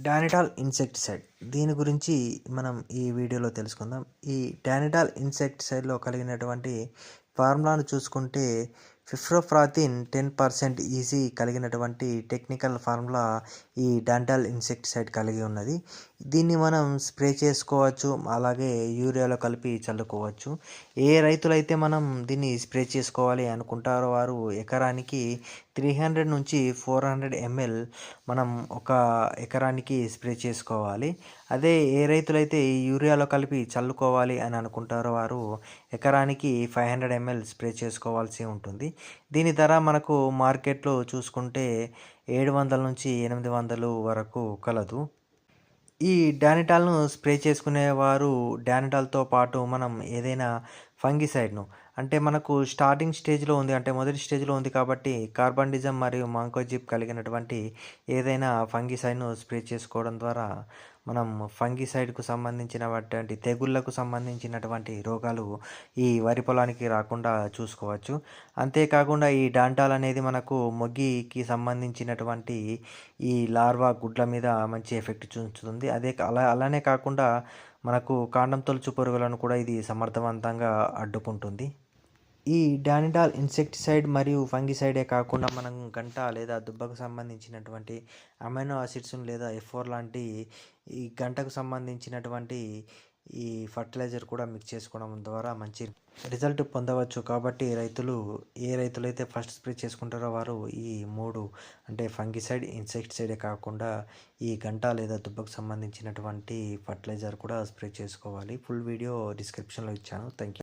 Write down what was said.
డానిటాల్ insecticide. దీని గురించి మనం ఈ వీడియోలో తెలుసుకుందాం. ఈ డానిటాల్ ఇన్సెక్టిసైడ్లో కలిగినటువంటి ఫార్ములాను చూసుకుంటే ఫిఫ్రోఫ్రాతిన్ టెన్ పర్సెంట్ ఈజీ కలిగినటువంటి టెక్నికల్ ఫార్ములా ఈ డాంటాల్ ఇన్సెక్టిసైడ్ కలిగి ఉన్నది. దీన్ని మనం స్ప్రే చేసుకోవచ్చు అలాగే యూరియాలో కలిపి చల్లుకోవచ్చు. ఏ రైతులైతే మనం దీన్ని స్ప్రే చేసుకోవాలి అనుకుంటారో వారు ఎకరానికి త్రీ హండ్రెడ్ నుంచి ఫోర్ హండ్రెడ్ ఎంఎల్ మనం ఒక ఎకరానికి స్ప్రే చేసుకోవాలి. అదే ఏ రైతులైతే యూరియాలో కలిపి చల్లుకోవాలి అని అనుకుంటారో వారు ఎకరానికి ఫైవ్ హండ్రెడ్ ఎంఎల్ స్ప్రే చేసుకోవాల్సి ఉంటుంది. దీని ధర మనకు మార్కెట్లో చూసుకుంటే ఏడు వందల నుంచి ఎనిమిది వందలు వరకు కలదు. ఈ డానిటాల్ను స్ప్రే చేసుకునేవారు డానిటాల్తో పాటు మనం ఏదైనా ఫంగిసైడ్ను. అంటే మనకు స్టార్టింగ్ స్టేజ్లో ఉంది అంటే మొదటి స్టేజ్లో ఉంది కాబట్టి కార్బండిజం మరియు మాంకోజిప్ కలిగినటువంటి ఏదైనా ఫంగిసైడ్ను స్ప్రే చేసుకోవడం ద్వారా మనం ఫంగిసైడ్కు సంబంధించినటువంటి తెగుళ్ళకు సంబంధించినటువంటి రోగాలు ఈ వరి పొలానికి రాకుండా చూసుకోవచ్చు. అంతేకాకుండా ఈ డాంటాల్ అనేది మనకు మొగ్గికి సంబంధించినటువంటి ఈ లార్వా గుడ్ల మీద మంచి ఎఫెక్ట్ చూపుతుంది. అదే అలా అలానే కాకుండా మనకు కాండం తొలుచు పురుగులను కూడా ఇది సమర్థవంతంగా అడ్డుకుంటుంది. ఈ డానిడాల్ ఇన్సెక్టిసైడ్ మరియు ఫంగిసైడే కాకుండా మనం గంట లేదా దుబ్బకు సంబంధించినటువంటి అమైనో ఆసిడ్స్ లేదా ఎఫోర్ లాంటి ఈ గంటకు సంబంధించినటువంటి ఈ ఫర్టిలైజర్ కూడా మిక్స్ చేసుకోవడం ద్వారా మంచి రిజల్ట్ పొందవచ్చు. కాబట్టి రైతులు ఏ రైతులైతే ఫస్ట్ స్ప్రే చేసుకుంటారో వారు ఈ మూడు అంటే ఫంగిసైడ్ ఇన్సెక్టిసైడే కాకుండా ఈ గంట లేదా దుబ్బకు సంబంధించినటువంటి ఫర్టిలైజర్ కూడా స్ప్రే చేసుకోవాలి. ఫుల్ వీడియో డిస్క్రిప్షన్లో ఇచ్చాను. Thank you